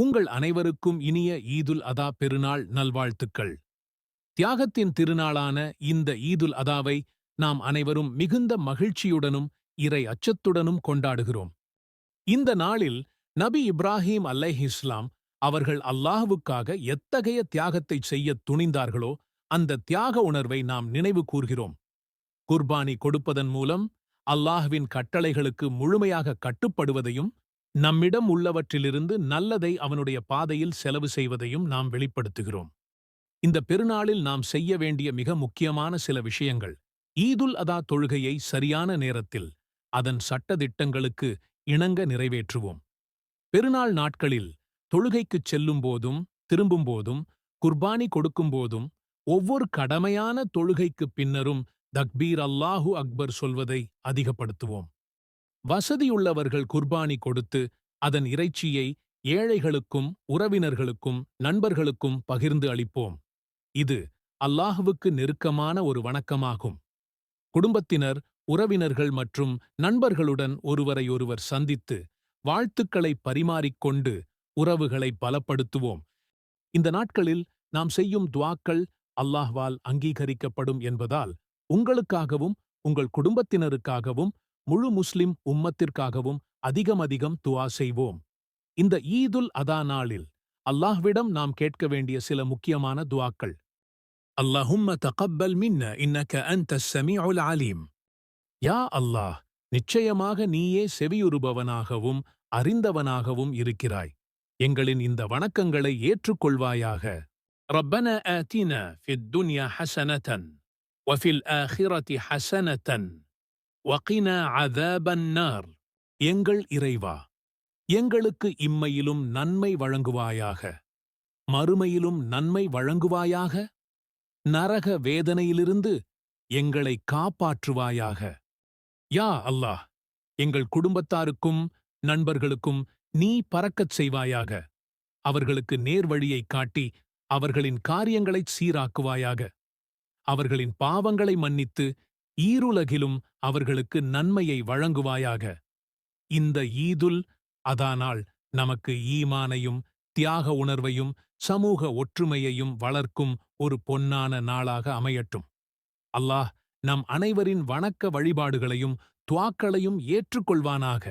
உங்கள் அனைவருக்கும் இனிய ஈதுல் அதா பெருநாள் நல்வாழ்த்துக்கள். தியாகத்தின் திருநாளான இந்த ஈதுல் அதாவை நாம் அனைவரும் மிகுந்த மகிழ்ச்சியுடனும் இறை அச்சத்துடனும் கொண்டாடுகிறோம். இந்த நாளில் நபி இப்ராஹீம் இஸ்லாம் அவர்கள் அல்லாஹ்வுக்காக எத்தகைய தியாகத்தை செய்யத் துணிந்தார்களோ அந்த தியாக உணர்வை நாம் நினைவு கூர்கிறோம். குர்பானி கொடுப்பதன் மூலம் அல்லாஹ்வின் கட்டளைகளுக்கு முழுமையாக கட்டுப்படுவதையும் நம்மிடம் உள்ளவற்றிலிருந்து நல்லதை அவனுடைய பாதையில் செலவு செய்வதையும் நாம் வெளிப்படுத்துகிறோம். இந்த பெருநாளில் நாம் செய்ய வேண்டிய மிக முக்கியமான சில விஷயங்கள் ஈதுல் அதா தொழுகையை சரியான நேரத்தில் அதன் சட்டதிட்டங்களுக்கு இணங்க நிறைவேற்றுவோம். பெருநாள் நாட்களில் தொழுகைக்குச் செல்லும் போதும் திரும்பும் போதும் குர்பானி கொடுக்கும் போதும் ஒவ்வொரு கடமையான தொழுகைக்குப் பின்னரும் தக்பீர் அல்லாஹு அக்பர் சொல்வதை அதிகப்படுத்துவோம். வசதியுள்ளவர்கள் குர்பானி கொடுத்து அதன் இறைச்சியை ஏழைகளுக்கும் உறவினர்களுக்கும் நண்பர்களுக்கும் பகிர்ந்து அளிப்போம். இது அல்லாஹுவுக்கு நெருக்கமான ஒரு வணக்கமாகும். குடும்பத்தினர் உறவினர்கள் மற்றும் நண்பர்களுடன் ஒருவரையொருவர் சந்தித்து வாழ்த்துக்களை பரிமாறிக்கொண்டு உறவுகளை பலப்படுத்துவோம். இந்த நாட்களில் நாம் செய்யும் துவாக்கள் அல்லாஹ்வால் அங்கீகரிக்கப்படும் என்பதால் உங்களுக்காகவும் உங்கள் குடும்பத்தினருக்காகவும் முழு முஸ்லிம் உம்மத்திற்காகவும் அதிகம் அதிகம் துவா செய்வோம் இந்த ஈதுல் அதா நாளில் அல்லாஹ்விடம் நாம் கேட்க வேண்டிய சில முக்கியமான துவாக்கள் அல்லாஹும்ம தகப்பல் மின்ன இன்னக்க அன்த சமீஉல் அலீம் யா அல்லாஹ் நிச்சயமாக நீயே செவியுறுபவனாகவும் அறிந்தவனாகவும் இருக்கிறாய் எங்களின் இந்த வணக்கங்களை ஏற்றுக்கொள்வாயாக ربنا آتنا في الدنيا حسنة وفي الآخرة حسنة வகின அதபன் நார் எங்கள் இறைவா எங்களுக்கு இம்மையிலும் நன்மை வழங்குவாயாக மறுமையிலும் நன்மை வழங்குவாயாக நரக வேதனையிலிருந்து எங்களை காப்பாற்றுவாயாக. யா அல்லாஹ் எங்கள் குடும்பத்தாருக்கும் நண்பர்களுக்கும் நீ பறக்கச் செய்வாயாக அவர்களுக்கு நேர்வழியைக் காட்டி அவர்களின் காரியங்களைச் சீராக்குவாயாக அவர்களின் பாவங்களை மன்னித்து ஈருலகிலும் அவர்களுக்கு நன்மையை வழங்குவாயாக. இந்த ஈதுல் அதானால் நமக்கு ஈமானையும் தியாக உணர்வையும் சமூக ஒற்றுமையையும் வளர்க்கும் ஒரு பொன்னான நாளாக அமையட்டும். அல்லாஹ் நம் அனைவரின் வணக்க வழிபாடுகளையும் துவாக்களையும் ஏற்றுக்கொள்வானாக.